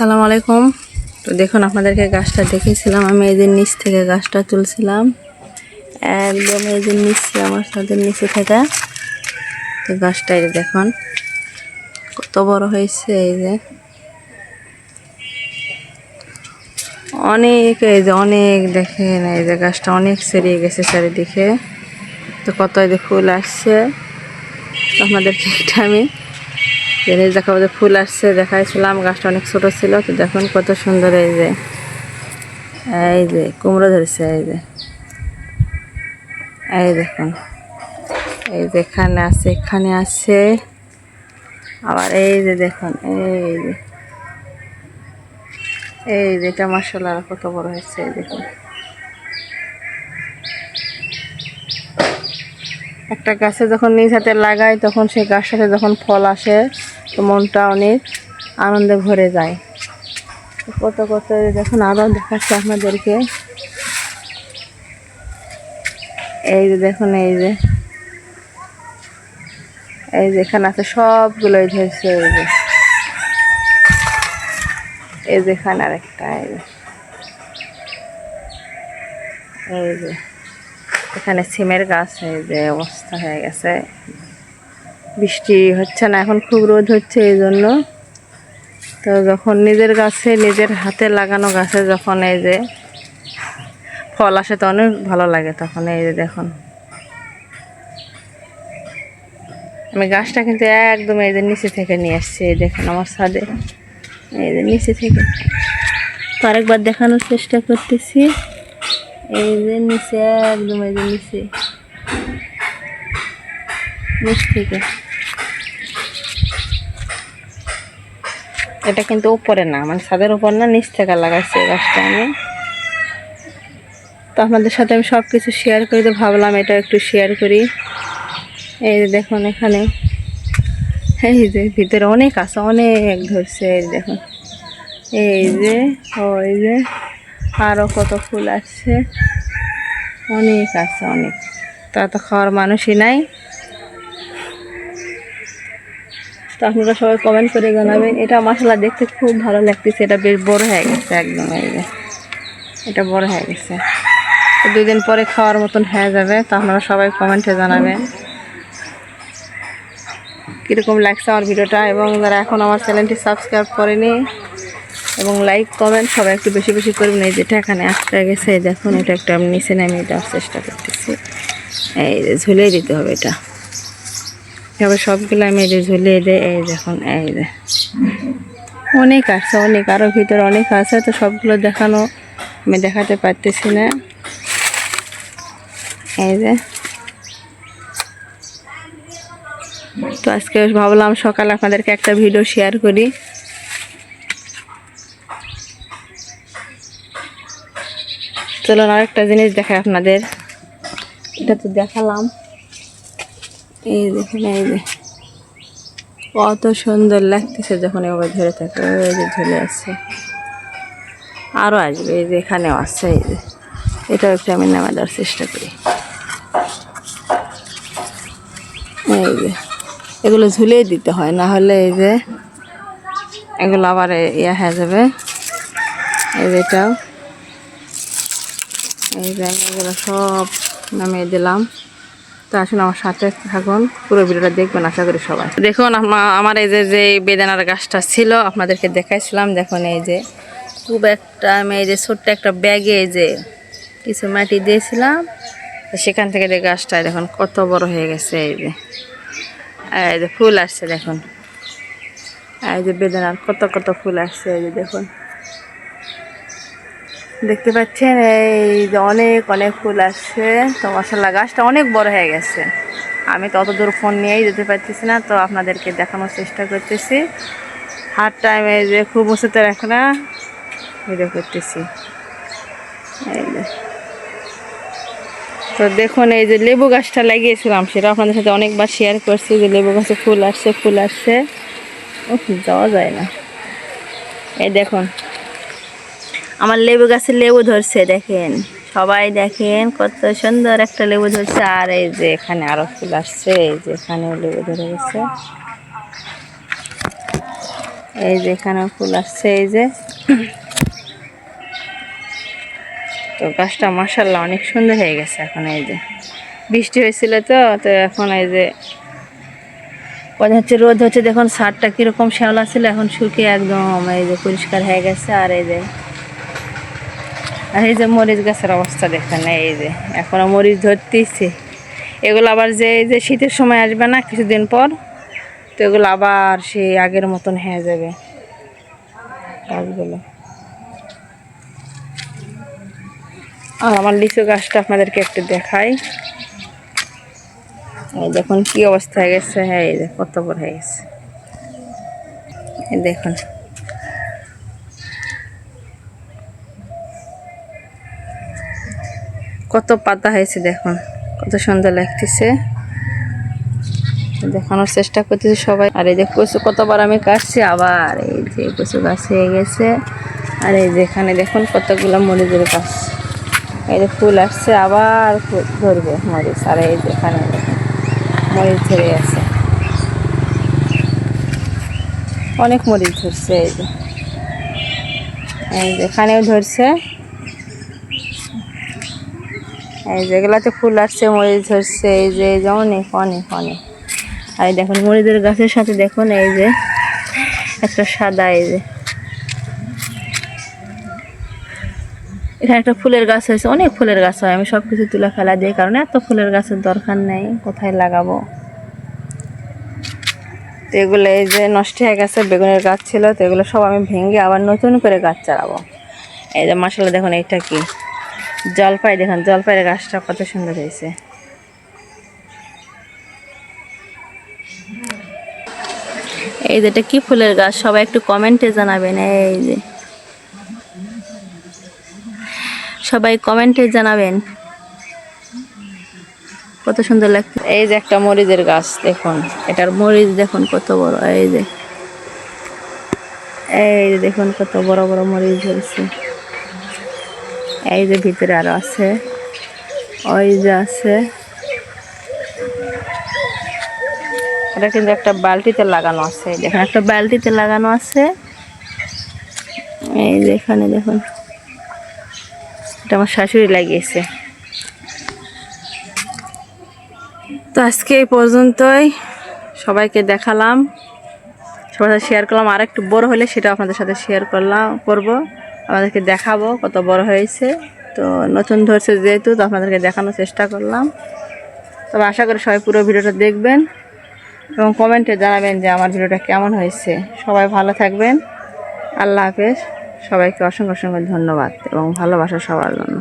আসসালামু আলাইকুম। তো দেখুন, আপনাদেরকে গাছটা দেখেছিলাম আমি এই যে নিচ থেকে গাছটা তুলছিলাম। একদম এই যে নিচে, আমার সাথে নিচে থেকে। তো গাছটা এই দেখুন, কত বড় হয়েছে এই যে। অনেক এই যে, অনেক দেখেন, এই যে গাছটা অনেক সেরিয়ে গেছে চারিদিকে। তো কত এই যে ফুল আসছে। আপনাদেরকে এটা আমি জিনিস দেখাবো যে ফুল আসছে, দেখাইছিলাম, গাছটা অনেক ছোট ছিল, তো দেখুন কত সুন্দর এই যে। এই যে, কুমড়ো ধরেছে, এই যে। এই দেখুন। এই যে এখানে আছে এখানে আছে। আবার এই যে দেখুন, এই যে। এই যে, এটা মার্শাল কত বড় হয়েছে, এই দেখুন। একটা গাছে যখন নিজ হাতে লাগাই, তখন সেই গাছটাতে যখন ফল আসে, তো মনটা অনেক আনন্দে ভরে যায়। কত কত যখন আরও দেখাচ্ছে আপনাদেরকে। এই যে দেখুন, এই যে। এই যে এখানে আছে সবগুলোই ধরছে, এই যে। এই যে এখানে আরেকটা, এই যে। এই যে। এখানে সিমের গাছ, এই যে অবস্থা হয়ে গেছে। বৃষ্টি হচ্ছে না, এখন খুব রোদ হচ্ছে এই জন্য। তো যখন নিজের গাছে, নিজের হাতে লাগানো গাছে যখন এই যে ফল আসে, তো অনেক ভালো লাগে তখন এই যে দেখুন। আমি গাছটা কিন্তু একদম এই যে নিচে থেকে নিয়ে আসছি, এই দেখুন আমার ছাদে। এই যে নিচে থেকে। আরেকবার দেখানোর চেষ্টা করতেছি। এই যে নিচে, একদম এই নিচে। নিচ থেকে। এটা কিন্তু উপরে না মানে ছাদের উপর না, নিচ থেকে লাগাইছি গাছটা আমি। তো আপনাদের সাথে আমি সব কিছু শেয়ার করি, তো ভাবলাম এটা একটু শেয়ার করি। এই যে দেখুন এখানে। এই যে ভিতরে অনেক আছে, অনেক ধরছে, এই দেখুন। এই যে, ওই যে। আরও কত ফুল আসছে? অনেক আছে, অনেক। তা তো খাওয়ার মানুষই নাই। তো আপনারা সবাই কমেন্ট করে জানাবেন, এটা মশলা দেখতে খুব ভালো লাগতেছে, এটা বেশ বড় হয়ে গেছে, একদম এটা বড় হয়ে গেছে। তো দুদিন পরে খাওয়ার মতন হয়ে যাবে, তো আপনারা সবাই কমেন্টে জানাবেন। কীরকম লাগছে আমার ভিডিওটা, এবং যারা এখন আমার চ্যানেলটি সাবস্ক্রাইব করেনি এবং লাইক কমেন্ট সবাই একটু বেশি বেশি করবেন। এই যেটা এখানে আটটা গেছে দেখুন, এটা একটু আমি নিচে নামিয়ে দেওয়ার চেষ্টা করতেছি। এই যে ঝুলিয়ে দিতে হবে এটা। এবার সবগুলো আমি এই যে ঝুলিয়ে দিই এই দেখুন, এই যে। অনেক আছে, অনেক আরও ভিতরে অনেক আছে, তো সবগুলো দেখানো আমি দেখাতে পারতেছি না। এই যে। তো আজকে ভাবলাম সকালে আপনাদেরকে একটা ভিডিও শেয়ার করি। চলুন আরেকটা জিনিস দেখাই আপনাদের। এটা তো দেখালাম। এই দেখুন এই যে। কত সুন্দর লাগতেছে যখন এভাবে ধরে থাকে ওই যে ঝুলে আছে। আরও আসবে, এই যে এখানেও আছে, এই যে। এটাও একটু আমি নামা দেওয়ার চেষ্টা করি। এই যে, এগুলো ঝুলিয়ে দিতে হয়, না হলে এই যে, এগুলো আবার ইয়ে হয়ে যাবে। এই যে এটাও। এই এগুলো সব নামিয়ে দিলাম। তো আসুন আমার সাথে থাকুন, পুরো ভিডিওটা দেখবেন আশা করি সবাই। দেখুন আমা- আমার এই যে যে বেদানার গাছটা ছিল, আপনাদেরকে দেখাইছিলাম, দেখুন এই যে, খুব একটা আমি এই যে ছোট্ট একটা ব্যাগে এই যে কিছু মাটি দিয়েছিলাম সেখান থেকে যে গাছটা দেখুন কত বড় হয়ে গেছে এই যে। এই যে ফুল আসছে দেখুন। এই যে বেদানার কত কত ফুল আসছে এই যে দেখুন। দেখতে পাচ্ছেন, এই যে অনেক অনেক ফুল আসছে। তো মশাল্লা গাছটা অনেক বড় হয়ে গেছে। আমি তো অত দূর ফোন নিয়েই যেতে পারতেছি না, তো আপনাদেরকে দেখানোর চেষ্টা করতেছি। হার টাইমে যে খুব উঁচুতে রাখে না ভিডিও করতেছি। তো দেখুন, এই যে লেবু গাছটা লাগিয়েছিলাম, সেটা আপনাদের সাথে অনেকবার শেয়ার করছি, যে লেবু গাছে ফুল আসছে ফুল আসছে। ও যাওয়া যায় না। এই দেখুন আমার লেবু গাছে লেবু ধরছে, দেখেন। সবাই দেখেন কত সুন্দর একটা লেবু ধরছে। আর এই যে এখানে আরও ফুল আসছে, এই যে এখানেও লেবু ধরে গেছে। এই যে এখানে ফুল আসছে, এই যে। তো গাছটা মাসাল্লাহ অনেক সুন্দর হয়ে গেছে এখন, এই যে। বৃষ্টি হয়েছিল তো তো এখন এই যে মনে হচ্ছে রোদ হচ্ছে, দেখুন সারটা কীরকম শ্যাওলা ছিল, এখন শুকিয়ে একদম এই যে পরিষ্কার হয়ে গেছে। আর এই যে এই যে মরিচ গাছের অবস্থা দেখেন, এই যে এখনও মরিচ ধরতেইছে। এগুলো আবার যে, এই যে শীতের সময় আসবে না কিছুদিন পর, তো এগুলো আবার সেই আগের মতন হয়ে যাবে গাছগুলো। আর আমার লিচু গাছটা আপনাদেরকে একটু দেখাই। দেখুন কি অবস্থা হয়ে গেছে হ্যাঁ এই যে কত বড় হয়ে গেছে। দেখুন। কত পাতা হয়েছে দেখুন, কত সুন্দর লাগতেছে। দেখানোর চেষ্টা করতেছি সবাই। আর এই যে কচু, কতবার আমি কাটছি, আবার এই যে কচু গাছ হয়ে গেছে। আর এই যে এখানে দেখুন কতগুলো মরিচের গাছ। এই যে ফুল আসছে, আবার ধরবে মরিচ। আর এই যে এখানে দেখুন, মরিচ ধরে আছে অনেক মরিচ ধরছে এই যে। এই ধরছে। এই যেগুলাতে ফুল আসছে, মরিচ ধরছে, এই যে এই যে অনেক অনেক আর দেখুন, মরিচের গাছের সাথে দেখুন, এই যে একটা সাদা, এই যে। এখানে একটা ফুলের গাছ হয়েছে, অনেক ফুলের গাছ হয়, আমি সব কিছু তুলে ফেলা দিই কারণ এত ফুলের গাছের দরকার নেই, কোথায় লাগাবো? তো এগুলো এই যে নষ্ট হয়ে গেছে, বেগুনের গাছ ছিল, তো এগুলো সব আমি ভেঙে আবার নতুন করে গাছ চালাবো। এই যে মশলা দেখুন এইটা কি। জলপাই, দেখুন, জলপাইয়ের গাছটা কত সুন্দর হয়েছে। এই যে এটা কি ফুলের গাছ? সবাই একটু কমেন্টে জানাবেন, এই যে। সবাই কমেন্টে জানাবেন। কত সুন্দর লাগছে। এই যে একটা মরিচের গাছ, দেখুন, এটার মরিচ দেখুন কত বড়, এই যে। এই দেখুন কত বড় বড় মরিচ ধরেছে এই যে ভিতরে আরও আছে। ওই যে আছে। এটা কিন্তু একটা বালতিতে লাগানো আছে দেখুন। একটা বালতিতে লাগানো আছে। এই যে এখানে দেখুন। এটা আমার শাশুড়ি লাগিয়েছে। তো আজকে এই পর্যন্তই। সবাইকে দেখালাম। সবার সাথে শেয়ার করলাম। আর একটু বড় হলে সেটা আপনাদের সাথে শেয়ার করলাম, করব। আপনাদেরকে দেখাবো কত বড় হয়েছে। তো নতুন ধরছে যেহেতু, তো আপনাদেরকে দেখানোর চেষ্টা করলাম। তবে আশা করি সবাই পুরো ভিডিওটা দেখবেন এবং কমেন্টে জানাবেন যে আমার ভিডিওটা কেমন হয়েছে। সবাই ভালো থাকবেন। আল্লাহ হাফেজ। সবাইকে অসংখ্য অসংখ্য ধন্যবাদ এবং ভালোবাসা সবার জন্য।